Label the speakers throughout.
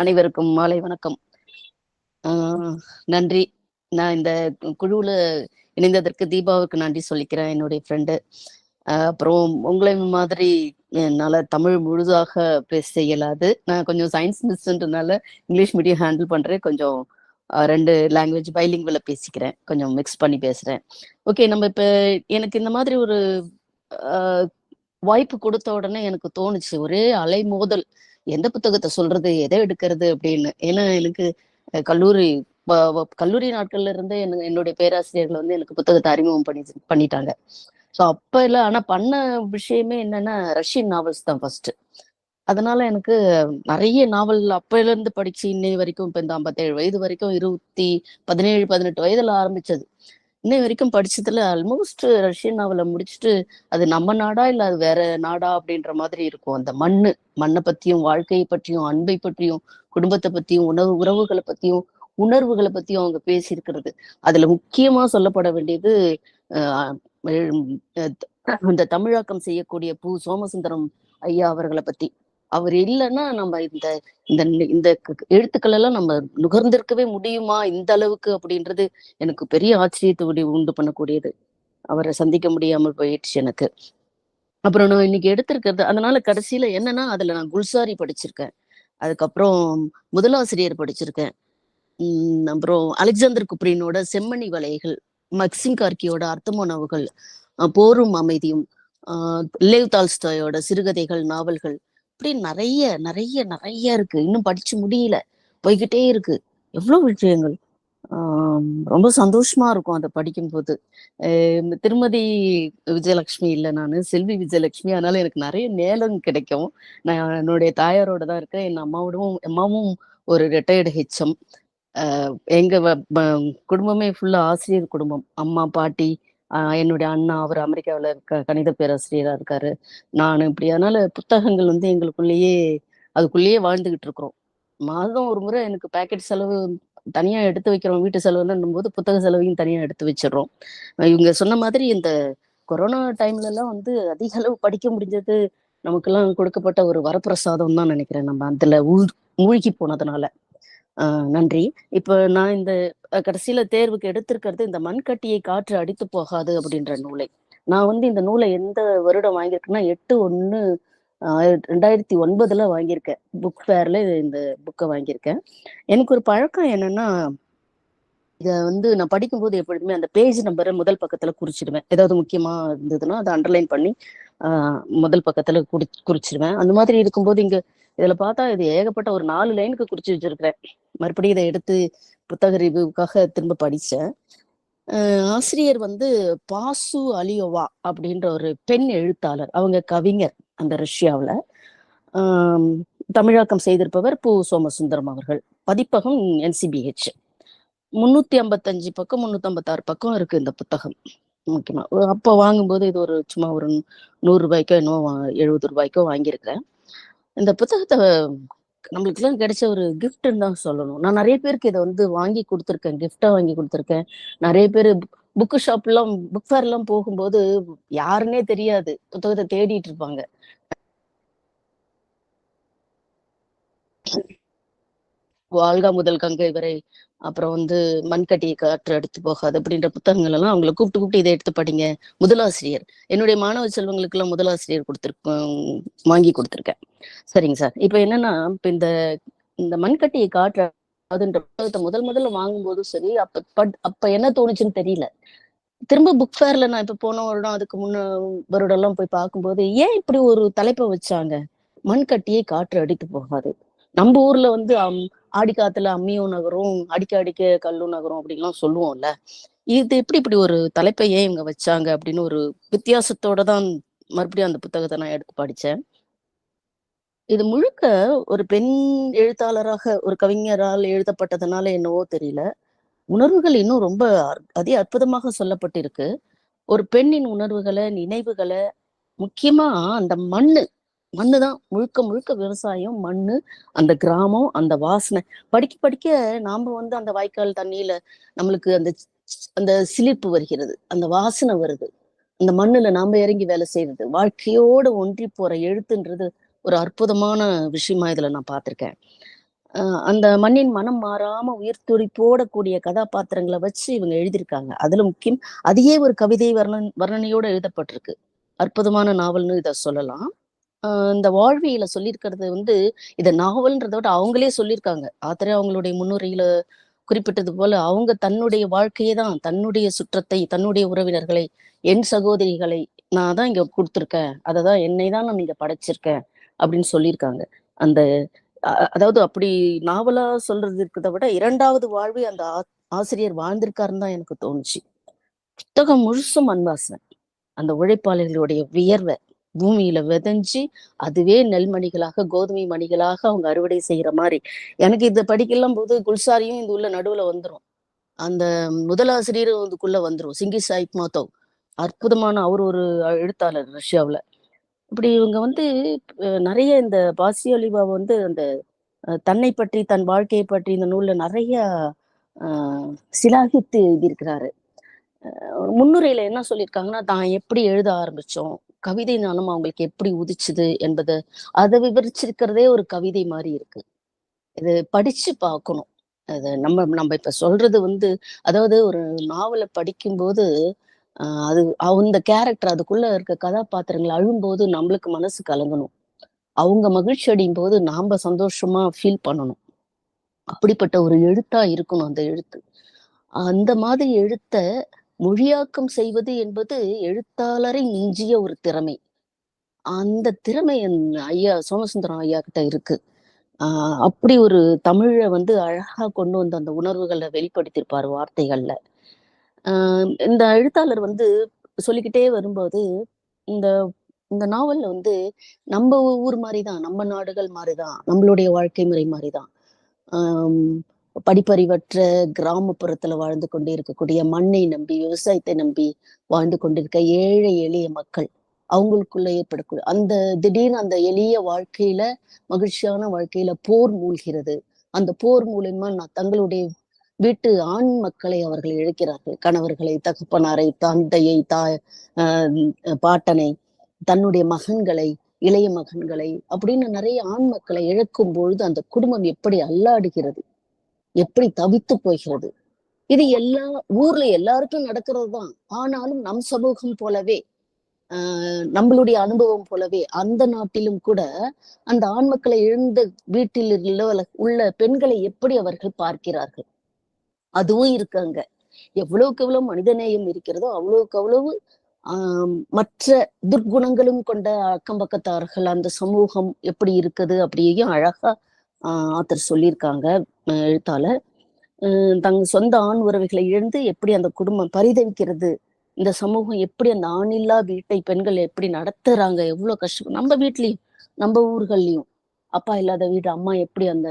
Speaker 1: அனைவருக்கும் மாலை வணக்கம். நன்றி. நான் இந்த குழுவில் இணைந்ததற்கு தீபாவுக்கு நன்றி சொல்லிக்கிறேன் என்னுடைய ஃப்ரெண்டு அப்புறம் உங்களை மாதிரி என்னால் தமிழ் முழுதாக பேச இயலாது. நான் கொஞ்சம் சயின்ஸ் மிஸ்ன்றதுனால இங்கிலீஷ் மீடியம் ஹேண்டில் பண்ணுறேன் கொஞ்சம் ரெண்டு லாங்குவேஜ் பைலிங்குவல பேசிக்கிறேன். கொஞ்சம் மிக்ஸ் பண்ணி பேசுகிறேன் ஓகே நம்ம இப்போ எனக்கு இந்த மாதிரி ஒரு வாய்ப்பு கொடுத்த உடனே எனக்கு தோணுச்சு ஒரே அலைமோதல் எந்த புத்தகத்தை சொல்றது எதை எடுக்கிறது அப்படின்னு. ஏன்னா எனக்கு கல்லூரி கல்லூரி நாட்கள்ல இருந்தே என்னுடைய பேராசிரியர்கள் வந்து எனக்கு புத்தகத்தை அறிமுகம் பண்ணி பண்ணிட்டாங்க. ஸோ அப்ப இல்லை ஆனா பண்ண விஷயமே என்னன்னா ரஷ்யன் நாவல்ஸ் தான் ஃபர்ஸ்ட் அதனால எனக்கு நிறைய நாவல் அப்பையில இருந்து படிச்சு இன்னை வரைக்கும் இப்ப இந்த ஐம்பத்தேழு வயது வரைக்கும் இருபத்தி பதினேழு பதினெட்டு வயதுல ஆரம்பிச்சது. இன்னை வரைக்கும் படிச்சதுல ஆல்மோஸ்ட் ரஷ்யன் நாவலை முடிச்சுட்டு அது நம்ம நாடா இல்ல அது வேற நாடா அப்படின்ற மாதிரி இருக்கும். அந்த மண்ணு மண்ணை பத்தியும் வாழ்க்கையை பற்றியும் அன்பை பற்றியும் குடும்பத்தை பத்தியும் உணவு உறவுகளை பத்தியும் உணர்வுகளை பத்தியும் அவங்க பேசியிருக்கிறது. அதுல முக்கியமா சொல்லப்பட வேண்டியது இந்த தமிழாக்கம் செய்யக்கூடிய பூ சோமசுந்தரம் ஐயா அவர்களை பத்தி. அவர் இல்லைன்னா நம்ம இந்த இந்த இந்த எழுத்துக்கள் எல்லாம் நம்ம நுகர்ந்திருக்கவே முடியுமா? இந்த அளவுக்கு அப்படின்றது எனக்கு பெரிய ஆச்சரியத்தை உண்டு பண்ணக்கூடியது. அவரை சந்திக்க முடியாமல் போயிடுச்சு எனக்கு. அப்புறம் நான் இன்னைக்கு எடுத்திருக்கிறது அதனால கடைசியில என்னன்னா அதுல நான் குல்சாரி படிச்சிருக்கேன். அதுக்கப்புறம் முதலாசிரியர் படிச்சிருக்கேன். உம் அப்புறம் அலெக்சாந்தர் குப்ரினோட செம்மணி வலைகள் மக்சிம் கார்கியோட அர்த்தமோனவுகள் போரும் அமைதியும் ஆஹ் லேவ் தால்ஸ்டாயோட சிறுகதைகள் நாவல்கள் அப்படி நிறைய நிறைய நிறைய இருக்கு. இன்னும் படிச்சு முடியல. போய்கிட்டே இருக்கு. எவ்வளவு விஷயங்கள். ரொம்ப சந்தோஷமா இருக்கும் அதை படிக்கும்போது. திருமதி விஜயலட்சுமி இல்லை நான். செல்வி விஜயலட்சுமி. அதனால எனக்கு நிறைய நேரம் கிடைக்கும். நான் என்னுடைய தாயாரோட தான் இருக்கேன் என் அம்மாவோடவும் அம்மாவும் ஒரு ரிட்டையர்டு ஹெச்எம் எங்க குடும்பமே ஃபுல்லா ஆசிரியர் குடும்பம். அம்மா பாட்டி என்னுடைய அண்ணா அவர் அமெரிக்காவில் இருக்க கணித பேராசிரியராக இருக்காரு. நான் இப்படி. அதனால புத்தகங்கள் வந்து எங்களுக்குள்ளேயே அதுக்குள்ளேயே வாழ்ந்துகிட்டு இருக்கிறோம். மாதம் ஒரு முறை எனக்கு பேக்கெட் செலவு தனியா எடுத்து வைக்கிறோம். வீட்டு செலவுன்னும் போது புத்தக செலவையும் தனியா எடுத்து வச்சிடறோம். இவங்க சொன்ன மாதிரி இந்த கொரோனா டைம்ல எல்லாம் வந்து அதிக அளவு படிக்க முடிஞ்சது. நமக்கெல்லாம் கொடுக்கப்பட்ட ஒரு வரப்பிரசாதம் தான் நினைக்கிறேன் நம்ம. அதுல உள் மூழ்கி போனதுனால. நன்றி. இப்போ நான் இந்த கடைசியில தேர்வுக்கு எடுத்திருக்கிறது இந்த மண்கட்டியை காற்று அடித்து போகாது அப்படின்ற நூலை. நான் வந்து இந்த நூலை எந்த வருடம் வாங்கியிருக்கேன்னா எட்டு ஒன்னு ரெண்டாயிரத்தி ஒன்பதுல வாங்கியிருக்கேன். புக் ஃபேர்ல இந்த புக்கை வாங்கியிருக்கேன். எனக்கு ஒரு பழக்கம் என்னன்னா இத வந்து நான் படிக்கும்போது எப்பொழுதுமே அந்த பேஜ் நம்பரை முதல் பக்கத்துல குறிச்சிடுவேன். ஏதாவது முக்கியமா இருந்ததுன்னா அதை அண்டர்லைன் பண்ணி ஆஹ் முதல் பக்கத்துல குறி குறிச்சிடுவேன். அந்த மாதிரி இருக்கும்போது இங்க இதுல பார்த்தா இது ஏகப்பட்ட ஒரு நாலு லைனுக்கு குறிச்சு வச்சிருக்கிறேன். மறுபடியும் இதை எடுத்து புத்தக ரிவ்யூக்காக திரும்ப படிச்சேன். ஆசிரியர் வந்து பாசு அலியோவா அப்படின்ற ஒரு பெண் எழுத்தாளர். அவங்க கவிஞர் அந்த ரஷ்யாவில். தமிழாக்கம் செய்திருப்பவர் பு. சோமசுந்தரம் அவர்கள். பதிப்பகம் என்சிபிஹெச் முன்னூத்தி ஐம்பத்தஞ்சு பக்கம் முன்னூத்தி ஐம்பத்தாறு பக்கம் இருக்கு இந்த புத்தகம். முக்கியமா. அப்போ வாங்கும்போது இது ஒரு சும்மா ஒரு நூறு ரூபாய்க்கோ என்னவோ எழுபது ரூபாய்க்கோ வாங்கியிருக்கிறேன். இந்த புத்தகத்தை நம்மளுக்கு எல்லாம் கிடைச்ச ஒரு கிஃப்ட்னு தான் சொல்லணும். நான் நிறைய பேருக்கு இதை வந்து வாங்கி கொடுத்துருக்கேன் கிஃப்டா வாங்கி கொடுத்துருக்கேன். நிறைய பேர் புக்கு ஷாப் எல்லாம் புக் ஃபேர் எல்லாம் போகும்போது யாருன்னே தெரியாது. புத்தகத்தை தேடிட்டு இருப்பாங்க. வாழ்கா முதல் கங்கை வரை அப்புறம் வந்து மண்கட்டியை காற்று எடுத்து போகாது அப்படின்ற புத்தகங்கள் எல்லாம் அவங்களை கூப்பிட்டு கூப்பிட்டு இதை எடுத்து படிங்க. முதலாசிரியர். என்னுடைய மாணவ செல்வங்களுக்கு எல்லாம் முதலாசிரியர் கொடுத்துருக்கேன் வாங்கி கொடுத்துருக்கேன். சரிங்க சார். இப்ப என்னன்னா இப்ப இந்த இந்த மண்கட்டியை காற்று அதுன்ற புத்தகத்தை முதல் முதல்ல வாங்கும்போதும் சரி அப்ப அப்ப என்ன தோணுச்சுன்னு தெரியல. திரும்ப புக் ஃபேர்ல நான் இப்ப போன வருடம் அதுக்கு முன்ன வருடம் எல்லாம் போய் பார்க்கும்போது ஏன் இப்படி ஒரு தலைப்பை வச்சாங்க? மண்கட்டியை காற்று அடித்து போகாது. நம்ம ஊர்ல வந்து ஆடிக்காத்துல அம்மியும் நகரும் அடிக்க அடிக்க கல்லும் நகரும் அப்படின்லாம் சொல்லுவோம்ல. இது எப்படி இப்படி ஒரு தலைப்பை ஏன் இவங்க வச்சாங்க அப்படின்னு ஒரு வித்தியாசத்தோட தான் மறுபடியும் அந்த புத்தகத்தை நான் எடுத்து படித்தேன் இது முழுக்க ஒரு பெண் எழுத்தாளராக ஒரு கவிஞரால் எழுதப்பட்டதுனால என்னவோ தெரியல. உணர்வுகள் இன்னும் ரொம்ப அதி அற்புதமாக சொல்லப்பட்டிருக்கு. ஒரு பெண்ணின் உணர்வுகளை நினைவுகளை முக்கியமா அந்த மண்ணு மண்ணு தான் முழுக்க முழுக்க விவசாயம் மண்ணு அந்த கிராமம் அந்த வாசனை. படிக்க படிக்க நாம வந்து அந்த வாய்க்கால் தண்ணியில நம்மளுக்கு அந்த அந்த சிலிர்ப்பு வருகிறது. அந்த வாசனை வருது. அந்த மண்ணுல நாம இறங்கி வேலை செய்யறது வாழ்க்கையோட ஒன்றி போற எழுத்துன்றது ஒரு அற்புதமான விஷயமா இதுல நான் பார்த்திருக்கேன். அந்த மண்ணின் மனம் மாறாம உயிர் துடிப்போட கூடிய கதாபாத்திரங்களை வச்சு இவங்க எழுதியிருக்காங்க. அதுல முக்கியம் அதையே ஒரு கவிதை வர்ணன் வர்ணனையோட எழுதப்பட்டிருக்கு. அற்புதமான நாவல்னு இதை சொல்லலாம். இந்த வாழ்வியல சொல்லியிருக்கிறது வந்து இதை நாவல்ன்றத விட அவங்களே சொல்லியிருக்காங்க ஆத்தரே அவங்களுடைய முன்னுரையில குறிப்பிட்டது போல அவங்க தன்னுடைய வாழ்க்கையை தான் தன்னுடைய சுற்றத்தை தன்னுடைய உறவினர்களை என் சகோதரிகளை நான் தான் இங்க கொடுத்துருக்கேன். அதை தான் என்னை தான் நான் இங்க படைச்சிருக்கேன் அப்படின்னு சொல்லியிருக்காங்க அந்த அதாவது அப்படி நாவலா சொல்றது இருக்கிறத விட இரண்டாவது வாழ்வை அந்த ஆ- ஆசிரியர் வாழ்ந்திருக்காருன்னு தான் எனக்கு தோணுச்சு. புத்தகம் முழுசும் அன்வாசன் அந்த உழைப்பாளர்களுடைய வியர்வை. பூமியில விதைஞ்சு அதுவே நெல்மணிகளாக கோதுமை மணிகளாக அவங்க அறுவடை செய்யற மாதிரி. எனக்கு இதை படிக்கலாம் போது குல்சாரியும் இந்த உள்ள நடுவுல வந்துடும் அந்த முதலாசிரியரும் இதுக்குள்ள வந்துடும் சிங்கி சாயிப் மாத்தவ் அற்புதமான அவர் ஒரு எழுத்தாளர் ரஷ்யாவில். இப்படி இவங்க வந்து நிறைய இந்த பாசியோலிவா வந்து அந்த தன்னை பற்றி தன் வாழ்க்கையை பற்றி இந்த நூல்ல நிறைய சிலாகித்து எழுதியிருக்கிறாரு. முன்னுரையில என்ன சொல்லியிருக்காங்கன்னா தான் எப்படி எழுத ஆரம்பிச்சோம்? கவிதை ஞானம் அவங்களுக்கு எப்படி உதிச்சுது என்பது அதை விவரிச்சிருக்கிறதே ஒரு கவிதை மாதிரி இருக்கு. இது படிச்சு பார்க்கணும். அது நம்ம நம்ம இப்ப சொல்றது வந்து அதாவது ஒரு நாவலை படிக்கும்போது ஆஹ் அது அந்த கேரக்டர் அதுக்குள்ள இருக்க கதாபாத்திரங்கள் அழும்போது நம்மளுக்கு மனசு கலங்கணும். அவங்க மகிழ்ச்சி அடையும் போது நாம சந்தோஷமா ஃபீல் பண்ணணும். அப்படிப்பட்ட ஒரு எழுத்தா இருக்கணும் அந்த எழுத்து. அந்த மாதிரி எழுத்த மொழியாக்கம் செய்வது என்பது எழுத்தாளரை மிஞ்சிய ஒரு திறமை. அந்த திறமை என் ஐயா சோமசுந்தரம் ஐயா கிட்ட இருக்கு. ஆஹ் அப்படி ஒரு தமிழை வந்து அழகா கொண்டு வந்து அந்த உணர்வுகளை வெளிப்படுத்தியிருப்பார் வார்த்தைகள்ல. ஆஹ் இந்த எழுத்தாளர் வந்து சொல்லிக்கிட்டே வரும்போது இந்த இந்த நாவல்ல வந்து நம்ம ஊர் மாதிரிதான் நம்ம நாடுகள் மாதிரிதான் நம்மளுடைய வாழ்க்கை முறை மாதிரிதான் ஆஹ் படிப்பறிவற்ற கிராமப்புறத்துல வாழ்ந்து கொண்டு இருக்கக்கூடிய மண்ணை நம்பி விவசாயத்தை நம்பி வாழ்ந்து கொண்டிருக்க ஏழை எளிய மக்கள் அவங்களுக்குள்ள ஏற்படக்கூடிய அந்த திடீர்னு அந்த எளிய வாழ்க்கையில மகிழ்ச்சியான வாழ்க்கையில போர் மூழ்கிறது. அந்த போர் மூலியமா நான் தங்களுடைய வீட்டு ஆண் மக்களை அவர்கள் இழக்கிறார்கள். கணவர்களை தகப்பனாரை தந்தையை தாய் பாட்டனை தன்னுடைய மகன்களை இளைய மகன்களை அப்படின்னு நிறைய ஆண் மக்களை இழக்கும் பொழுது அந்த குடும்பம் எப்படி அல்லாடுகிறது? எப்படி தவித்து போகிறது? இது எல்லா ஊர்ல எல்லாருக்கும் நடக்கிறது தான். ஆனாலும் நம் சமூகம் போலவே ஆஹ் நம்மளுடைய அனுபவம் போலவே அந்த நாட்டிலும் கூட அந்த ஆண் மக்களை இழந்த வீட்டில் உள்ள பெண்களை எப்படி அவர்கள் பார்க்கிறார்கள்? அதுவும் இருக்காங்க எவ்வளவுக்கு எவ்வளவு மனிதநேயம் இருக்கிறதோ அவ்வளவுக்கு அவ்வளவு ஆஹ் மற்ற துர்க்குணங்களும் கொண்ட அக்கம் பக்கத்தார்கள் அந்த சமூகம் எப்படி இருக்குது அப்படியும் அழகா ஆத்தர் சொல்லியிருக்காங்க எழுத்தாளர். தங்க சொந்த ஆண் உறவுகளை இழந்து எப்படி அந்த குடும்பம் பரிதவிக்கிறது? இந்த சமூகம் எப்படி அந்த ஆணில்லா வீட்டை பெண்கள் எப்படி நடத்துறாங்க? எவ்வளவு கஷ்டம். நம்ம வீட்லயும் நம்ம ஊர்கள்லயும். அப்பா இல்லாத வீடு அம்மா எப்படி அந்த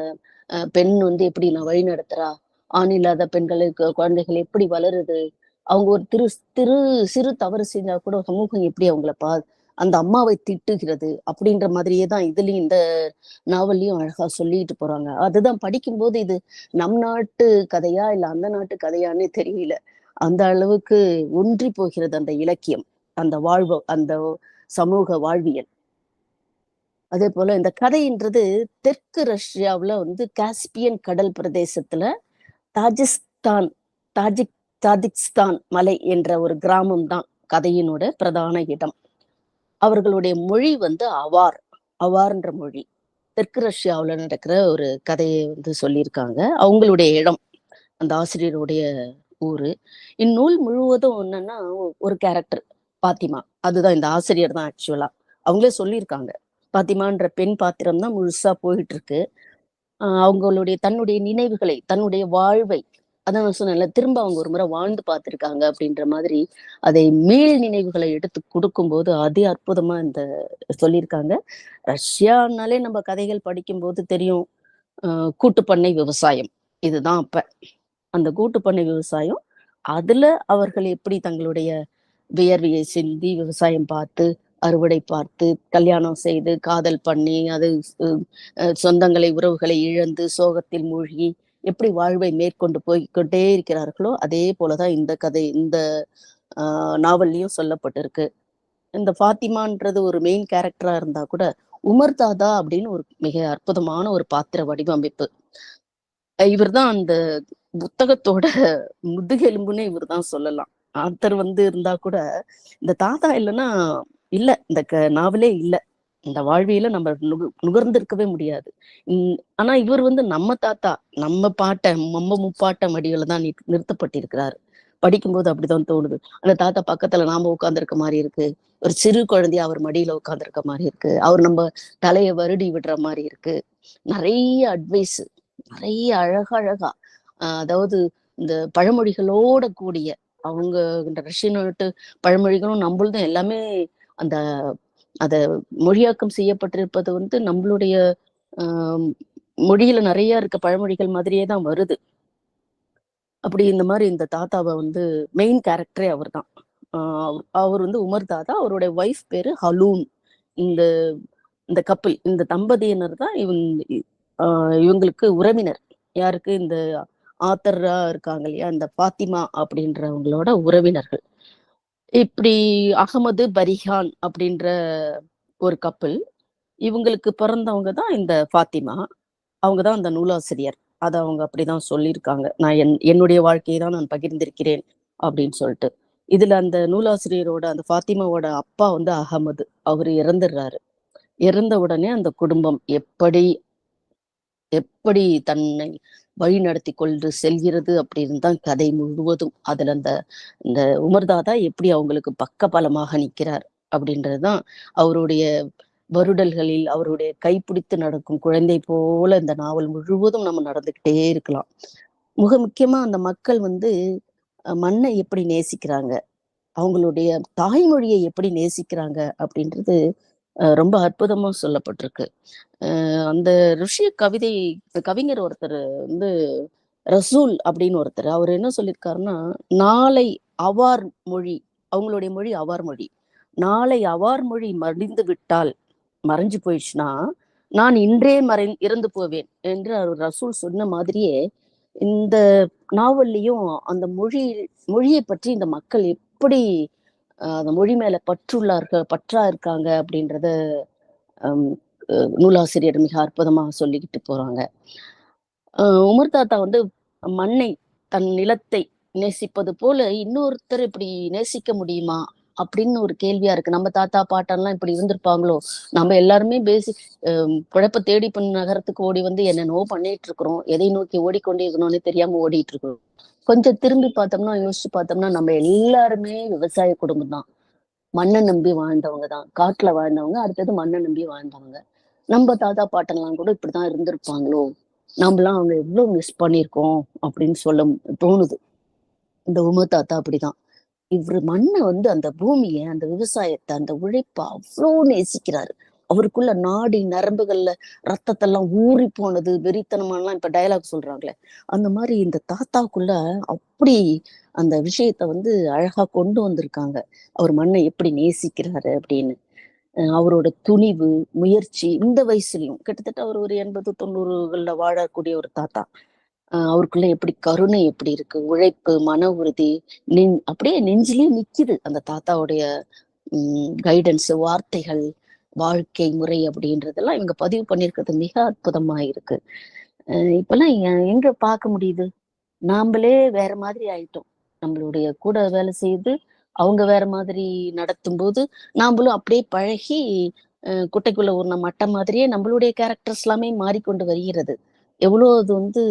Speaker 1: அஹ், பெண் வந்து எப்படி நான் வழி நடத்துறா? ஆண் இல்லாத பெண்களுக்கு குழந்தைகள் எப்படி வளருது? அவங்க ஒரு திரு திரு சிறு தவறு செஞ்சா கூட சமூகம் எப்படி அவங்கள பா அந்த அம்மாவை திட்டுகிறது அப்படின்ற மாதிரியே தான் இதுலயும் இந்த நாவல்லையும் அழகா சொல்லிட்டு போறாங்க. அதுதான் படிக்கும்போது இது நம் நாட்டு கதையா இல்ல அந்த நாட்டு கதையான்னு தெரியல. அந்த அளவுக்கு ஒன்றி போகிறது அந்த இலக்கியம் அந்த வாழ்வு அந்த சமூக வாழ்வியல். அதே போல இந்த கதைன்றது தெற்கு ரஷ்யாவுல வந்து காஸ்பியன் கடல் பிரதேசத்துல தாஜிஸ்தான் தாஜிக் தாஜிக்ஸ்தான் மலை என்ற ஒரு கிராமம் தான் கதையினோட பிரதான இடம். அவர்களுடைய மொழி வந்து அவார். அவார்ன்ற மொழி. தெற்கு ரஷ்யாவில் நடக்கிற ஒரு கதையை வந்து சொல்லியிருக்காங்க. அவங்களுடைய இடம் அந்த ஆசிரியருடைய ஊரு. இந்நூல் முழுவதும் என்னன்னா ஒரு கேரக்டர் பாத்திமா. அதுதான் இந்த ஆசிரியர் தான் ஆக்சுவலா அவங்களே சொல்லியிருக்காங்க. பாத்திமான்ற பெண் பாத்திரம் தான் முழுசா போயிட்டு இருக்கு. அவங்களுடைய தன்னுடைய நினைவுகளை தன்னுடைய வாழ்வை அதான் சொன்னல திரும்ப அவங்க ஒரு முறை வாழ்ந்து பார்த்திருக்காங்க அப்படின்ற மாதிரி அதை மீள் நினைவுகளை எடுத்து கொடுக்கும்போது அதே அற்புதமா இந்த சொல்லியிருக்காங்க. ரஷ்யானாலே நம்ம கதைகள் படிக்கும்போது தெரியும் ஆஹ் கூட்டுப்பண்ணை விவசாயம். இதுதான் அப்ப. அந்த கூட்டுப்பண்ணை விவசாயம் அதுல அவர்கள் எப்படி தங்களுடைய வியர்வையை சிந்தி விவசாயம் பார்த்து அறுவடை பார்த்து கல்யாணம் செய்து காதல் பண்ணி அது அஹ், சொந்தங்களை உறவுகளை இழந்து சோகத்தில் மூழ்கி எப்படி வாழ்வை மேற்கொண்டு போய்க்கொண்டே இருக்கிறார்களோ அதே போலதான் இந்த கதை இந்த ஆஹ் நாவல்லையும் சொல்லப்பட்டிருக்கு. இந்த ஃபாத்திமான்றது ஒரு மெயின் கேரக்டரா இருந்தா கூட உமர் தாதா அப்படின்னு ஒரு மிக அற்புதமான ஒரு பாத்திர வடிவமைப்பு. இவர்தான் அந்த புத்தகத்தோட முதுகெலும்புன்னு இவர்தான் சொல்லலாம். ஆத்தர் வந்து இருந்தா கூட இந்த தாத்தா இல்லைன்னா இல்ல இந்த க நாவலே இல்ல. இந்த வாழ்வியில நம்ம நுகர்ந்திருக்கவே முடியாது. ஆனா இவர் வந்து நம்ம தாத்தா நம்ம பாட்ட நம்ம முப்பாட்ட மடியில தான் நிறுத்தப்பட்டிருக்கிறாரு. படிக்கும்போது அப்படிதான் தோணுது. அந்த தாத்தா பக்கத்துல நாம உட்காந்துருக்க மாதிரி இருக்கு. ஒரு சிறு குழந்தைய அவர் மடியில உட்காந்துருக்க மாதிரி இருக்கு. அவர் நம்ம தலைய வருடி விடுற மாதிரி இருக்கு. நிறைய அட்வைஸ் நிறைய அழகழகா அதாவது இந்த பழமொழிகளோட கூடிய அவங்க இந்த ரஷ்யன் பழமொழிகளும் நம்மளதும் எல்லாமே அந்த அதை மொழியாக்கம் செய்யப்பட்டிருப்பது வந்து நம்மளுடைய மொழியில நிறைய இருக்க பழமொழிகள் மாதிரியே தான் வருது. அப்படி இந்த மாதிரி இந்த தாத்தாவை வந்து மெயின் கேரக்டரே அவர் தான் அவர் வந்து உமர் தாத்தா அவருடைய ஒய்ஃப் பேரு ஹலூன். இந்த இந்த கப்பல் இந்த தம்பதியினர் தான் இவங்க இவங்களுக்கு உறவினர். யாருக்கு? இந்த ஆத்தரா இருக்காங்க இல்லையா? இந்த பாத்திமா அப்படின்றவங்களோட உறவினர்கள். இப்படி அகமது பரிஹான் அப்படின்ற ஒரு கப்பல் இவங்களுக்கு பிறந்தவங்க தான் இந்த ஃபாத்திமா. அவங்க தான் அந்த நூலாசிரியர். அதை அவங்க அப்படிதான் சொல்லியிருக்காங்க. நான் என் என்னுடைய வாழ்க்கையை தான் நான் பகிர்ந்திருக்கிறேன் அப்படின்னு சொல்லிட்டு. இதுல அந்த நூலாசிரியரோட அந்த ஃபாத்திமாவோட அப்பா வந்து அகமது. அவர் இறந்துடுறாரு. இறந்த உடனே அந்த குடும்பம் எப்படி எப்படி தன்னை வழி நடத்தி கொண்டு செல்கிறது அப்படின்னு தான் கதை முழுவதும். அதுல அந்த இந்த உமர்தாதா எப்படி அவங்களுக்கு பக்கபலமாக நிற்கிறார் அப்படின்றதுதான் அவருடைய வருடல்களில் அவருடைய கைப்பிடித்து நடக்கும் குழந்தை போல இந்த நாவல் முழுவதும் நம்ம நடந்துகிட்டே இருக்கலாம். மிக முக்கியமா அந்த மக்கள் வந்து மண்ணை எப்படி நேசிக்கிறாங்க? அவங்களுடைய தாய்மொழியை எப்படி நேசிக்கிறாங்க அப்படின்றது ரொம்ப அற்புதமா சொல்லப்பட்டிருக்கு. அந்த ருஷ்ய கவிதை கவிஞர் ஒருத்தர் வந்து ரசூல் அப்படின்னு ஒருத்தர் அவர் என்ன சொல்லியிருக்காருன்னா நாளை அவார் மொழி அவங்களுடைய மொழி அவார் மொழி. நாளை அவார் மொழி மறைந்து விட்டால் மறைஞ்சு போயிடுச்சுன்னா நான் இன்றே மறை இறந்து போவேன் என்று அவர் ரசூல் சொன்ன மாதிரியே இந்த நாவல்லையும் அந்த மொழி மொழியை பற்றி இந்த மக்கள் எப்படி அந்த மொழி மேல பற்றுள்ளார்கள் பற்றா இருக்காங்க அப்படின்றத ஹம், அஹ், நூலாசிரியர் மிக அற்புதமா சொல்லிக்கிட்டு போறாங்க. உமர் தாத்தா வந்து மண்ணை தன் நிலத்தை நேசிப்பது போல இன்னொருத்தர் இப்படி நேசிக்க முடியுமா அப்படின்னு ஒரு கேள்வியா இருக்கு. நம்ம தாத்தா பாட்டெல்லாம் இப்படி இருந்திருப்பாங்களோ? நம்ம எல்லாருமே பேசிக் குழப்ப தேடி பண்ண நகரத்துக்கு ஓடி வந்து என்னென்னவோ பண்ணிட்டு இருக்கிறோம். எதை நோக்கி ஓடிக்கொண்டே இருக்கணும்னு தெரியாம ஓடிட்டு இருக்கிறோம். கொஞ்சம் திரும்பி பார்த்தோம்னா யோசிச்சு பார்த்தோம்னா நம்ம எல்லாருமே விவசாய குடும்பம் தான். மண்ணை நம்பி வாழ்ந்தவங்க தான். காட்டுல வாழ்ந்தவங்க அடுத்தது மண்ணை நம்பி வாழ்ந்தவங்க. நம்ம தாத்தா பாட்டெல்லாம் கூட இப்படிதான் இருந்திருப்பாங்களோ? நம்மளாம் அவங்க எவ்வளவு மிஸ் பண்ணியிருக்கோம் அப்படின்னு சொல்ல தோணுது. இந்த உம தாத்தா அப்படிதான். இவர் மண்ணை வந்து அந்த பூமியை அந்த விவசாயத்தை அந்த உழைப்பை அவ்வளோ நேசிக்கிறாரு. அவருக்குள்ள நாடி நரம்புகள்ல ரத்தத்தெல்லாம் ஊறி போனது வெறித்தனமானலாம் இப்ப டயலாக் சொல்றாங்களே. அந்த மாதிரி இந்த தாத்தாக்குள்ள அப்படி அந்த விஷயத்த வந்து அழகா கொண்டு வந்திருக்காங்க. அவர் மண்ணை எப்படி நேசிக்கிறாரு அப்படின்னு. அவரோட துணிவு முயற்சி இந்த வயசுலயும் கிட்டத்தட்ட அவர் ஒரு எண்பது தொண்ணூறுகள்ல வாழக்கூடிய ஒரு தாத்தா. ஆஹ் அவருக்குள்ள எப்படி கருணை எப்படி இருக்கு உழைப்பு மன உறுதி நெஞ் அப்படியே நெஞ்சிலே நிக்குது அந்த தாத்தாவுடைய உம் கைடன்ஸ் வார்த்தைகள். வாழ்க்கை முறை அப்படின்றதெல்லாம் இவங்க பதிவு பண்ணியிருக்கிறது மிக அற்புதமா இருக்கு. இப்பெல்லாம் எங்க பார்க்க முடியுது? நாமளே வேற மாதிரி ஆயிட்டோம். நம்மளுடைய கூட வேலை செய்து அவங்க வேற மாதிரி நடத்தும் போது நாமளும் அப்படியே பழகி அஹ் குட்டைக்குள்ள ஊர்ன மட்டை மாதிரியே நம்மளுடைய கேரக்டர்ஸ் எல்லாமே மாறிக்கொண்டு வருகிறது. எவ்வளவு அது வந்து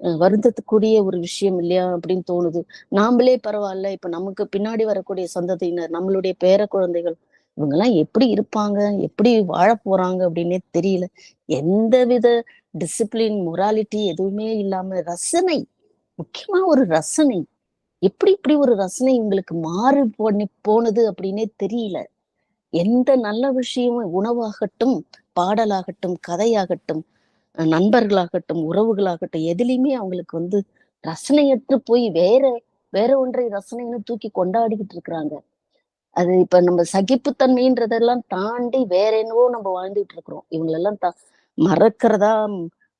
Speaker 1: அஹ் வருந்தத்துக்குரிய ஒரு விஷயம் இல்லையா அப்படின்னு தோணுது. நாமளே பரவாயில்ல இப்ப நமக்கு பின்னாடி வரக்கூடிய சந்ததியினர் நம்மளுடைய பேர குழந்தைகள் இவங்க எல்லாம் எப்படி இருப்பாங்க? எப்படி வாழ போறாங்க அப்படின்னே தெரியல. எந்த வித டிசிப்ளின் மொராலிட்டி எதுவுமே இல்லாம ரசனை முக்கியமா ஒரு ரசனை. எப்படி இப்படி ஒரு ரசனை உங்களுக்கு மாறு பண்ணி போனது அப்படின்னே தெரியல. எந்த நல்ல விஷயமும் உணவாகட்டும் பாடலாகட்டும் கதையாகட்டும் நண்பர்களாகட்டும் உறவுகளாகட்டும் எதுலையுமே அவங்களுக்கு வந்து ரசனையற்று போய் வேற வேற ஒன்றை ரசனைன்னு தூக்கி கொண்டாடிக்கிட்டு இருக்கிறாங்க. அது இப்ப நம்ம சகிப்புத்தன்மைன்றதெல்லாம் தாண்டி வேற என்னவோ நம்ம வாழ்ந்துட்டு இருக்கிறோம் இவங்களெல்லாம் தா மறக்கிறதா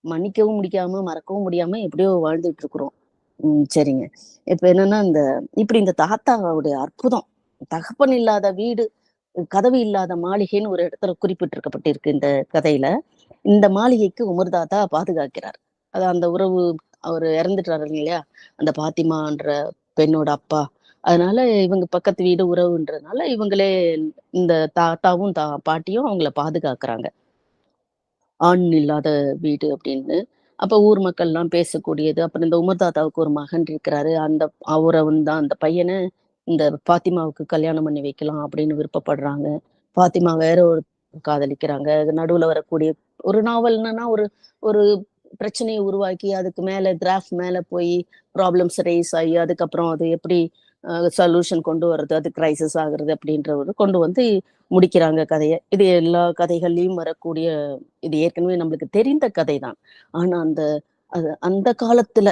Speaker 1: மன்னிக்கவும் முடியாம மறக்கவும் முடியாம எப்படியோ வாழ்ந்துட்டு இருக்கிறோம் உம் சரிங்க இப்ப என்னன்னா இந்த இப்படி இந்த தாத்தாவுடைய அற்புதம் தகப்பன் இல்லாத வீடு கதவு இல்லாத மாளிகைன்னு ஒரு இடத்துல குறிப்பிட்டிருக்கப்பட்டிருக்கு இந்த கதையில இந்த மாளிகைக்கு உமர் தாத்தா பாதுகாக்கிறார் அது அந்த உறவு அவர் இறந்துட்டாரு இல்லையா? அந்த பாத்திமான்ற பெண்ணோட அப்பா. அதனால இவங்க பக்கத்து வீடு உறவுன்றதுனால இவங்களே இந்த தாத்தாவும், தா பாட்டியும் அவங்கள பாதுகாக்கிறாங்க ஆண் இல்லாத வீடு அப்படின்னு. அப்ப ஊர் மக்கள்லாம் பேசக்கூடியது. அப்புறம் இந்த உமர் தாத்தாவுக்கு ஒரு மகன் இருக்கிறாரு. அந்த அவரை வந்து அந்த பையனை இந்த பாத்திமாவுக்கு கல்யாணம் பண்ணி வைக்கலாம் அப்படின்னு விருப்பப்படுறாங்க. பாத்திமா வேற ஒரு காதலிக்கிறாங்க. நடுவுல வரக்கூடிய ஒரு நாவல்னா ஒரு ஒரு பிரச்சனையை உருவாக்கி, அதுக்கு மேல கிராஃப் மேல போய் ப்ராப்ளம்ஸ் ரேஸ் ஆகி அதுக்கப்புறம் அது எப்படி சொல்யூஷன் கொண்டு வர்றது, அது கிரைசிஸ் ஆகுறது அப்படின்ற ஒரு கொண்டு வந்து முடிக்கிறாங்க கதையை இது எல்லா கதைகள்லையும் வரக்கூடிய இது ஏற்கனவே நம்மளுக்கு தெரிந்த கதை தான். ஆனா அந்த அது அந்த காலத்துல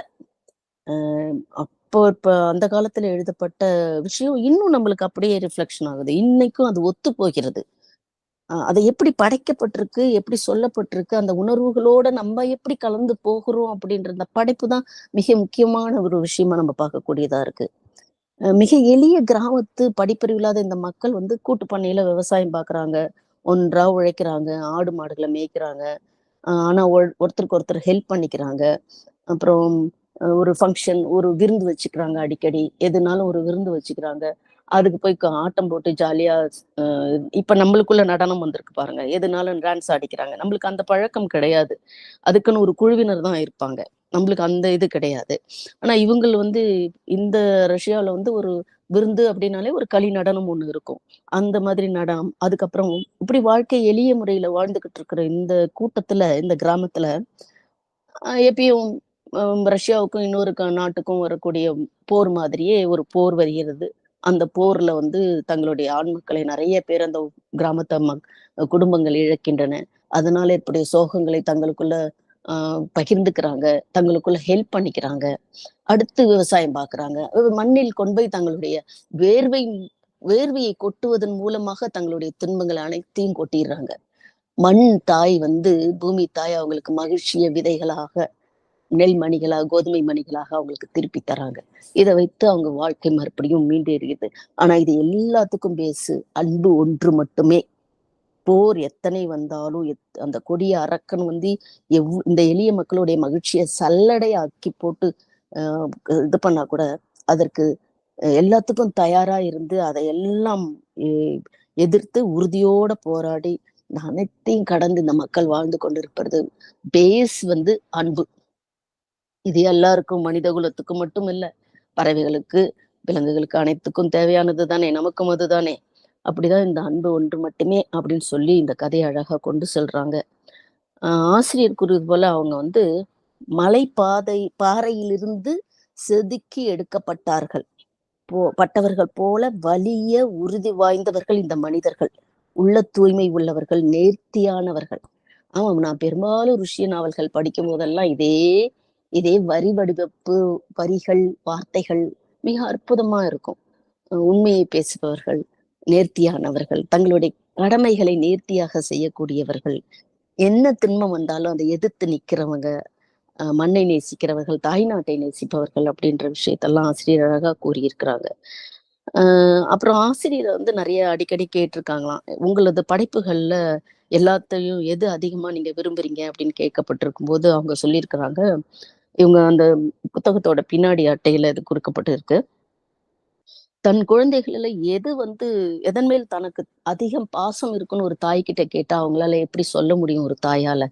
Speaker 1: அப்போ இப்ப அந்த காலத்துல எழுதப்பட்ட விஷயம் இன்னும் நம்மளுக்கு அப்படியே ரிஃப்ளெக்ஷன் ஆகுது. இன்னைக்கும் அது ஒத்து போகிறது. அதை அது எப்படி படைக்கப்பட்டிருக்கு, எப்படி சொல்லப்பட்டிருக்கு, அந்த உணர்வுகளோட நம்ம எப்படி கலந்து போகிறோம் அப்படின்ற அந்த படைப்பு தான் மிக முக்கியமான ஒரு விஷயமா நம்ம பார்க்கக்கூடியதா இருக்கு. மிக எளிய கிராமத்து படிப்பறிவு இல்லாத இந்த மக்கள் வந்து கூட்டு பண்ணையில விவசாயம் பாக்குறாங்க ஒன்றா உழைக்கிறாங்க. ஆடு மாடுகளை மேய்க்கிறாங்க. ஆனா ஒருத்தருக்கு ஒருத்தர் ஹெல்ப் பண்ணிக்கிறாங்க. அப்புறம் ஒரு ஃபங்க்ஷன் ஒரு விருந்து வச்சுக்கிறாங்க அடிக்கடி. எதுனாலும் ஒரு விருந்து வச்சுக்கிறாங்க. அதுக்கு போய் ஆட்டம் போட்டு ஜாலியா அ இப்ப நம்மளுக்குள்ள நடனம் வந்திருக்கு பாருங்க. எதுனாலும் டான்ஸ் ஆடிக்கிறாங்க. நம்மளுக்கு அந்த பழக்கம் கிடையாது. அதுக்குன்னு ஒரு குழுவினர் தான் இருப்பாங்க. நம்மளுக்கு அந்த இது கிடையாது. ஆனா இவங்கள் வந்து இந்த ரஷ்யாவுல வந்து ஒரு விருந்து அப்படின்னாலே ஒரு களி நடனம் ஒண்ணு இருக்கும். அந்த மாதிரி நடனம். அதுக்கப்புறம் இப்படி வாழ்க்கை எளிய முறையில வாழ்ந்துகிட்டு இருக்கிற இந்த கூட்டத்துல, இந்த கிராமத்துல எப்பயும் ரஷ்யாவுக்கும் இன்னொரு க நாட்டுக்கும் வரக்கூடிய போர் மாதிரியே ஒரு போர் வருகிறது. அந்த போர்ல வந்து தங்களுடைய ஆண் மக்களை பேர் அந்த கிராமத்த மக் குடும்பங்கள் இழக்கின்றன. அதனால ஏற்படைய சோகங்களை தங்களுக்குள்ள பகிர்ந்துக்கிறாங்க. தங்களுக்குள்ள ஹெல்ப் பண்ணிக்கிறாங்க. அடுத்து விவசாயம் பாக்குறாங்க மண்ணில் கொண்டு போய் தங்களுடைய வேர்வை வேர்வையை கொட்டுவதன் மூலமாக தங்களுடைய துன்பங்கள் அனைத்தையும் கொட்டிடுறாங்க மண் தாய் வந்து பூமி தாய் அவங்களுக்கு மகிழ்ச்சிய விதைகளாக, நெல் மணிகளா, கோதுமை மணிகளாக அவங்களுக்கு திருப்பி தராங்க. இதை வைத்து அவங்க வாழ்க்கை மறுபடியும் மீண்டேறியது ஆனா இது எல்லாத்துக்கும் பேசு அன்பு ஒன்று மட்டுமே. போர் எத்தனை வந்தாலும் எத் அந்த கொடிய அரக்கன் வந்து எவ் இந்த எளிய மக்களுடைய மகிழ்ச்சியை சல்லடை ஆக்கி போட்டு இது பண்ணா கூட, அதற்கு எல்லாத்துக்கும் தயாரா இருந்து அதை எல்லாம் எதிர்த்து உறுதியோட போராடி அனைத்தையும் கடந்து இந்த மக்கள் வாழ்ந்து கொண்டிருப்பது பேஸ் வந்து அன்பு. இது எல்லாருக்கும் மனித குலத்துக்கு மட்டும் இல்ல. பறவைகளுக்கு, விலங்குகளுக்கு அனைத்துக்கும் தேவையானது தானே! நமக்கும் அதுதானே! அப்படிதான் இந்த அன்பு ஒன்று மட்டுமே அப்படின்னு சொல்லி இந்த கதையை அழகா கொண்டு செல்றாங்க. ஆசிரியர் கூறுவது போல அவங்க வந்து மலைப்பாதை பாறையிலிருந்து செதுக்கி எடுக்கப்பட்டார்கள். போ பட்டவர்கள் போல வலிய உறுதி வாய்ந்தவர்கள் இந்த மனிதர்கள். உள்ள தூய்மை உள்ளவர்கள், நேர்த்தியானவர்கள். ஆமாம் நான் பெரும்பாலும் ருஷ்ய நாவல்கள் படிக்கும்போதெல்லாம் இதே இதே வரி வடிவப்பு, வரிகள், வார்த்தைகள் மிக அற்புதமா இருக்கும். உண்மையை பேசுபவர்கள், நேர்த்தியானவர்கள், தங்களுடைய கடமைகளை நேர்த்தியாக செய்யக்கூடியவர்கள், என்ன துன்பம் வந்தாலும் அதை எதிர்த்து நிக்கிறவங்க, மண்ணை நேசிக்கிறவர்கள், தாய்நாட்டை நேசிப்பவர்கள் அப்படின்ற விஷயத்தெல்லாம் ஆசிரியர் அழகா கூறியிருக்கிறாங்க. ஆஹ் அப்புறம் ஆசிரியர் வந்து நிறைய அடிக்கடி கேட்டிருக்காங்களாம். உங்களது படைப்புகள்ல எல்லாத்தையும் எது அதிகமா நீங்க விரும்புறீங்க அப்படின்னு கேட்கப்பட்டிருக்கும் போது அவங்க சொல்லியிருக்கிறாங்க. இவங்க அந்த புத்தகத்தோட பின்னாடி அட்டையில இது குறிக்கப்பட்டிருக்கு. தன் குழந்தைகள்ல எது வந்து எதன் மேல் தனக்கு அதிகம் பாசம் இருக்குன்னு ஒரு தாய்கிட்ட கேட்டா, அவங்களால எப்படி சொல்ல முடியும் ஒரு தாயால?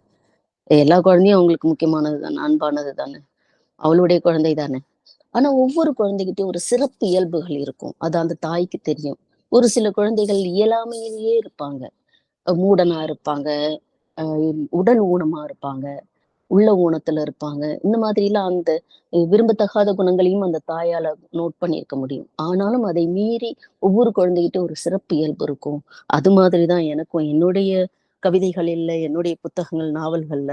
Speaker 1: எல்லா குழந்தையும் அவங்களுக்கு முக்கியமானது தானே, அன்பானது தானே. அவளுடைய குழந்தை தானே. ஆனா ஒவ்வொரு குழந்தைகிட்டயும் ஒரு சிறப்பு இயல்புகள் இருக்கும். அது அந்த தாய்க்கு தெரியும். ஒரு சில குழந்தைகள் இயலாமையிலேயே இருப்பாங்க. மூடனா இருப்பாங்க. உடல் ஊனமா இருப்பாங்க. உள்ள ஊனத்துல இருப்பாங்க. இந்த மாதிரிலாம் அந்த விரும்பத்தகாத குணங்களையும் அந்த தாயால நோட் பண்ணியிருக்க முடியும். ஆனாலும் அதை மீறி ஒவ்வொரு குழந்தைகிட்ட ஒரு சிறப்பு இயல்பு இருக்கும். அது மாதிரிதான் எனக்கும் என்னுடைய கவிதைகளில் என்னுடைய புத்தகங்கள், நாவல்கள்ல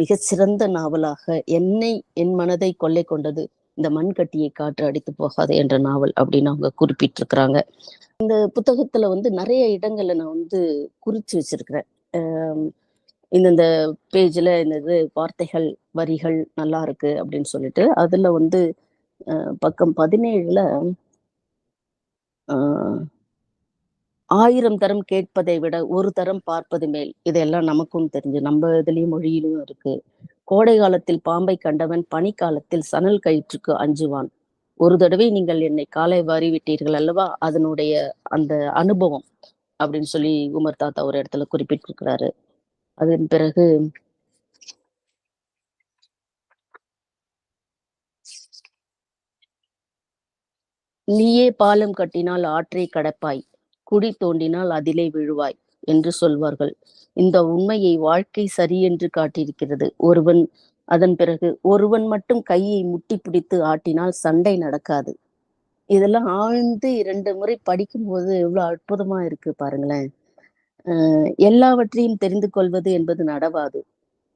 Speaker 1: மிக சிறந்த நாவலாக என்னை என் மனதை கொள்ளை கொண்டது இந்த மண் கட்டியை காற்று அடித்து போகாது என்ற நாவல் அப்படின்னு அவங்க குறிப்பிட்டிருக்கிறாங்க. இந்த புத்தகத்துல வந்து நிறைய இடங்களை நான் வந்து குறிச்சு வச்சிருக்கிறேன். இந்தந்த பேஜ்ல இந்த இது வார்த்தைகள், வரிகள் நல்லா இருக்கு அப்படின்னு சொல்லிட்டு, அதுல வந்து பக்கம் பதினேழுல ஆயிரம் தரம் கேட்பதை விட, ஒரு தரம் பார்ப்பது மேல். இதெல்லாம் நமக்கும் தெரிஞ்சு நம்ம இதுலயும் மொழியிலும் இருக்கு. கோடை காலத்தில் பாம்பை கண்டவன் பனிக்காலத்தில் சணல் கயிற்றுக்கு அஞ்சுவான் ஒரு தடவை நீங்கள் என்னை காலை வாரி விட்டீர்கள் அல்லவா அதனுடைய அந்த அனுபவம் அப்படின்னு சொல்லி உமர் தாத்தா ஒரு இடத்துல குறிப்பிட்டிருக்கிறாரு அதன் பிறகு நீயே பாலம் கட்டினால் ஆற்றை கடப்பாய் குடி தோண்டினால் அதிலே விழுவாய் என்று சொல்வார்கள். இந்த உண்மையை வாழ்க்கை சரி என்று காட்டியிருக்கிறது. ஒருவன் அதன் பிறகு ஒருவன் மட்டும் கையை முட்டி பிடித்து ஆட்டினால் சண்டை நடக்காது. இதெல்லாம் ஆழ்ந்து இரண்டு முறை படிக்கும்போது எவ்வளவு அற்புதமா இருக்கு பாருங்களேன். எல்லாவற்றையும் தெரிந்து கொள்வது என்பது நடவாது.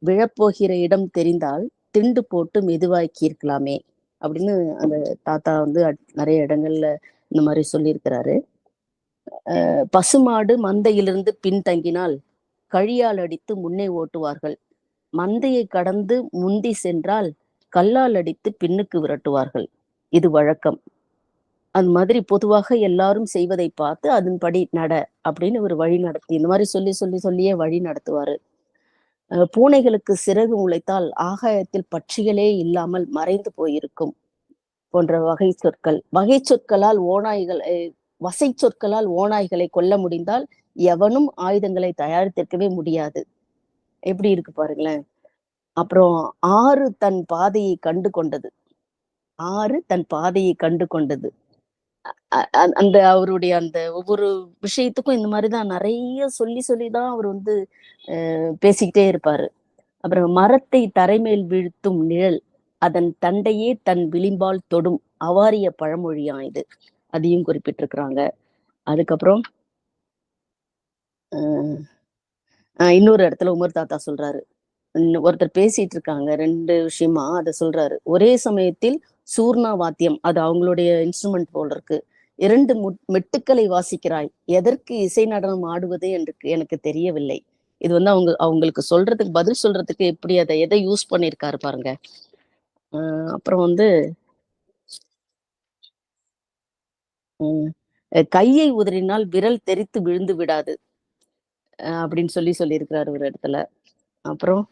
Speaker 1: விழப்போகிற இடம் தெரிந்தால் திண்டு போட்டு மெதுவாக்கி இருக்கலாமே அப்படின்னு அந்த தாத்தா வந்து நிறைய இடங்கள்ல இந்த மாதிரி சொல்லியிருக்கிறாரு. பசுமாடு மந்தையிலிருந்து பின்தங்கினால் கழியால் அடித்து முன்னே ஓட்டுவார்கள். மந்தையை கடந்து முந்தி சென்றால் கல்லால் அடித்து பின்னுக்கு விரட்டுவார்கள். இது வழக்கம். அந்த மாதிரி பொதுவாக எல்லாரும் செய்வதை பார்த்து அதன்படி நட அப்படின்னு ஒரு வழி நடத்தி இந்த மாதிரி சொல்லி சொல்லி சொல்லியே வழி நடத்துவாரு. பூனைகளுக்கு சிறகு முளைத்தால் ஆகாயத்தில் பட்சிகளே இல்லாமல் மறைந்து போயிருக்கும் போன்ற வகை சொற்கள். வகை சொற்களால் ஓநாய்கள் வசை சொற்களால் ஓநாய்களை கொல்ல முடிந்தால் எவனும் ஆயுதங்களை தயாரித்திருக்கவே முடியாது. எப்படி இருக்கு பாருங்களேன். அப்புறம் ஆறு தன் பாதையை கண்டு கொண்டது. ஆறு தன் பாதையை கண்டு கொண்டது. அந்த அவருடைய அந்த ஒவ்வொரு விஷயத்துக்கும் இந்த மாதிரிதான் நிறைய சொல்லி சொல்லிதான் அவர் வந்து பேசிக்கிட்டே இருப்பாரு. அப்புறம் மரத்தை தரைமேல் வீழ்த்தும் நிழல் அதன் தண்டையே தன் விளிம்பால் தொடும் அவாரிய பழமொழியா இது அதையும் குறிப்பிட்டிருக்கிறாங்க. அதுக்கப்புறம் இன்னொரு இடத்துல உமர் தாத்தா சொல்றாரு. ஒருத்தர் பேசிட்டு இருக்காங்க ரெண்டு விஷயமா அதை சொல்றாரு. ஒரே சமயத்தில் சூர்ணா வாத்தியம் அது அவங்களுடைய இன்ஸ்ட்ருமெண்ட் போல் இருக்கு இரண்டு முட்- மெட்டுக்களை வாசிக்கிறாய் எதற்கு இசை நடனம் ஆடுவது என்று எனக்கு தெரியவில்லை. இது வந்து அவங்க அவங்களுக்கு சொல்றதுக்கு பதில் சொல்றதுக்கு எப்படி அதை எதை யூஸ் பண்ணியிருக்காரு பாருங்க. அப்புறம் வந்து கையை உதறினால் விரல் தெரித்து விழுந்து விடாது அப்படின்னு சொல்லி சொல்லியிருக்கிறாரு ஒரு இடத்துல. அப்புறம்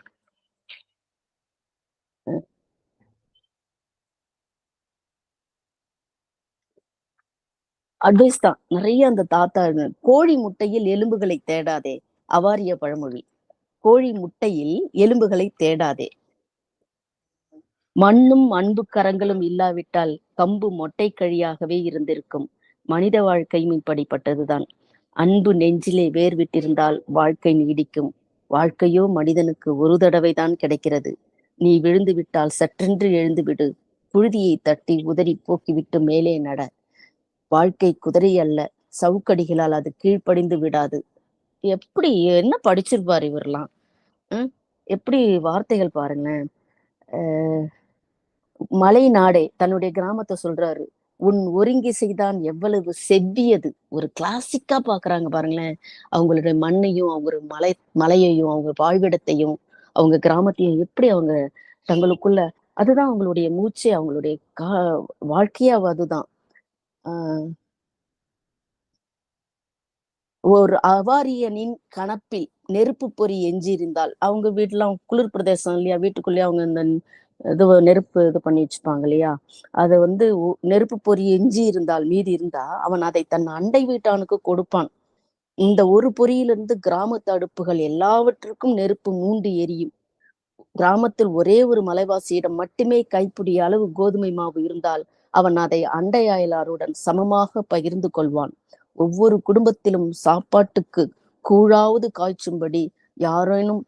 Speaker 1: அட்வைஸ் தான். நிறைய அந்த தாத்தா கோழி முட்டையில் எலும்புகளை தேடாதே அவாரிய பழமொழி. கோழி முட்டையில் எலும்புகளை தேடாதே. மண்ணும் அன்பு கரங்களும் இல்லாவிட்டால் கம்பு மொட்டை கழியாகவே இருந்திருக்கும். மனித வாழ்க்கையும் இப்படிப்பட்டதுதான் அன்பு நெஞ்சிலே வேர்விட்டிருந்தால் வாழ்க்கை நீடிக்கும். வாழ்க்கையோ மனிதனுக்கு ஒரு தடவை தான் கிடைக்கிறது. நீ விழுந்து விட்டால் சற்றென்று எழுந்து விடு புழுதியை தட்டி உதறி போக்கிவிட்டு மேலே நட. வாழ்க்கை குதிரை அல்ல சவுக்கடிகளால் அது கீழ்ப்படிந்து விடாது. எப்படி என்ன படிச்சிருப்பார் இவரெல்லாம் எப்படி வார்த்தைகள் பாருங்களேன். மலை நாடே தன்னுடைய கிராமத்தை சொல்றாரு. உன் ஒருங்கிசைதான் எவ்வளவு செவ்வியது. ஒரு கிளாசிக்கா பாக்குறாங்க பாருங்களேன். அவங்களுடைய மண்ணையும் அவங்க மலை மலையையும் அவங்க வாழ்விடத்தையும் அவங்க கிராமத்தையும் எப்படி அவங்க தங்களுக்குள்ள அதுதான் அவங்களுடைய மூச்சு அவங்களுடைய கா வாழ்க்கையா அதுதான். ஆஹ் ஒரு அவாரியனின் கணப்பில் நெருப்பு பொறி எஞ்சியிருந்தால் அவங்க வீட்டுல குளிர் பிரதேசம் இல்லையா? வீட்டுக்குள்ளேயே அவங்க இந்த இது நெருப்பு இது பண்ணி வச்சுப்பாங்க இல்லையா? அதை வந்து நெருப்பு பொறி எஞ்சி இருந்தால் மீதி இருந்தா அவன் அதை தன் அண்டை வீட்டானுக்கு கொடுப்பான். இந்த ஒரு பொறியிலிருந்து கிராமத்து அடுப்புகள் எல்லாவற்றுக்கும் நெருப்பு மூண்டு எரியும். கிராமத்தில் ஒரே ஒரு மலைவாசியிடம் மட்டுமே கைப்பிடி அளவு கோதுமை மாவு இருந்தால் அவன் அதை அண்டை அயலாருடன் சமமாக பகிர்ந்து கொள்வான். ஒவ்வொரு குடும்பத்திலும் சாப்பாட்டுக்கு கூழாவது காய்ச்சும்படி யாரேனும்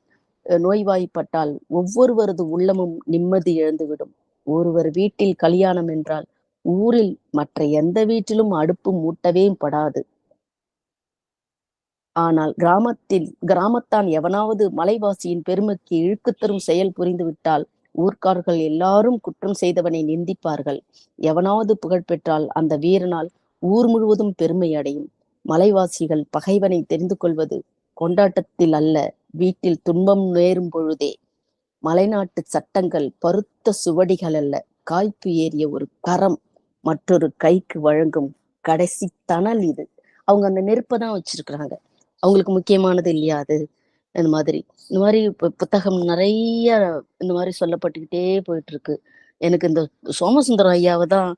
Speaker 1: நோய்வாய்ப்பட்டால் ஒவ்வொருவரது உள்ளமும் நிம்மதி இழந்துவிடும். ஒருவர் வீட்டில் கல்யாணம் என்றால் ஊரில் மற்ற எந்த வீட்டிலும் அடுப்பு மூட்டவே படாது. ஆனால் கிராமத்தில் கிராமத்தான் எவனாவது மலைவாசியின் பெருமைக்கு இழுக்கு தரும் செயல் புரிந்துவிட்டால் ஊர்க்காரர்கள் ஊர்க்கார்கள் எல்லாரும் குற்றம் செய்தவனை நிந்திப்பார்கள். எவனாவது புகழ் பெற்றால் அந்த வீரனால் ஊர் முழுவதும் பெருமை அடையும். மலைவாசிகள் பகைவனை தெரிந்து கொள்வது கொண்டாட்டத்தில் அல்ல. வீட்டில் துன்பம் நேரும் பொழுதே. மலைநாட்டு சட்டங்கள் பருத்த சுவடிகள் அல்ல. காய்ப்பு ஏறிய ஒரு கரம் மற்றொரு கைக்கு வழங்கும் கடைசி தணல் இது. அவங்க அந்த நெருப்பை தான் வச்சிருக்கிறாங்க. அவங்களுக்கு முக்கியமானது இல்லையா அது? இந்த மாதிரி. இந்த மாதிரி புத்தகம் நிறைய இந்த மாதிரி சொல்லப்பட்டுக்கிட்டே போயிட்டு இருக்கு எனக்கு இந்த சோமசுந்தரம் ஐயாவை தான்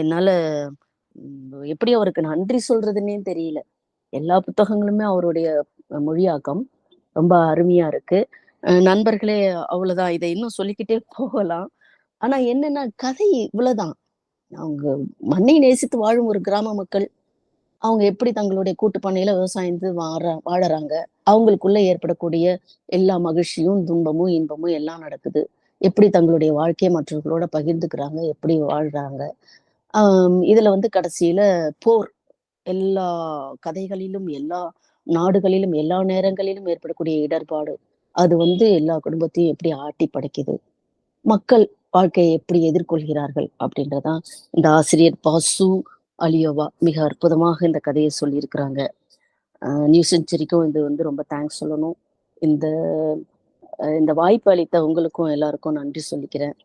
Speaker 1: என்னால எப்படி அவருக்கு நன்றி சொல்றதுன்னே தெரியல. எல்லா புத்தகங்களுமே அவருடைய மொழியாக்கம். ரொம்ப அருமையா இருக்கு. அஹ் நண்பர்களே அவ்வளவுதான். இதை இன்னும் சொல்லிக்கிட்டே போகலாம். ஆனா என்னன்னா கதை இவ்வளவுதான். அவங்க மண்ணை நேசித்து வாழும் ஒரு கிராம மக்கள் அவங்க எப்படி தங்களுடைய கூட்டு பண்ணையில விவசாயம் வாழ வாழறாங்க? அவங்களுக்குள்ள ஏற்படக்கூடிய எல்லா மகிழ்ச்சியும் துன்பமும் இன்பமும் எல்லாம் நடக்குது. எப்படி தங்களுடைய வாழ்க்கையை மற்றவர்களோட பகிர்ந்துக்கிறாங்க? எப்படி வாழ்றாங்க? ஆஹ் இதுல வந்து கடைசியில போர். எல்லா கதைகளிலும் எல்லா நாடுகளிலும் எல்லா நேரங்களிலும் ஏற்படக்கூடிய இடர்பாடு அது வந்து எல்லா குடும்பத்தையும் எப்படி ஆட்டி படைக்குது? மக்கள் வாழ்க்கையை எப்படி எதிர்கொள்கிறார்கள்? அப்படின்றதான் இந்த ஆசிரியர் பாசு அலியோவா மிக அற்புதமாக இந்த கதையை சொல்லியிருக்கிறாங்க. நியூ செஞ்சுரிக்கும் இது வந்து ரொம்ப தேங்க்ஸ் சொல்லணும். இந்த இந்த வாய்ப்பு அளித்த உங்களுக்கும் எல்லாருக்கும் நன்றி சொல்லிக்கிறேன்.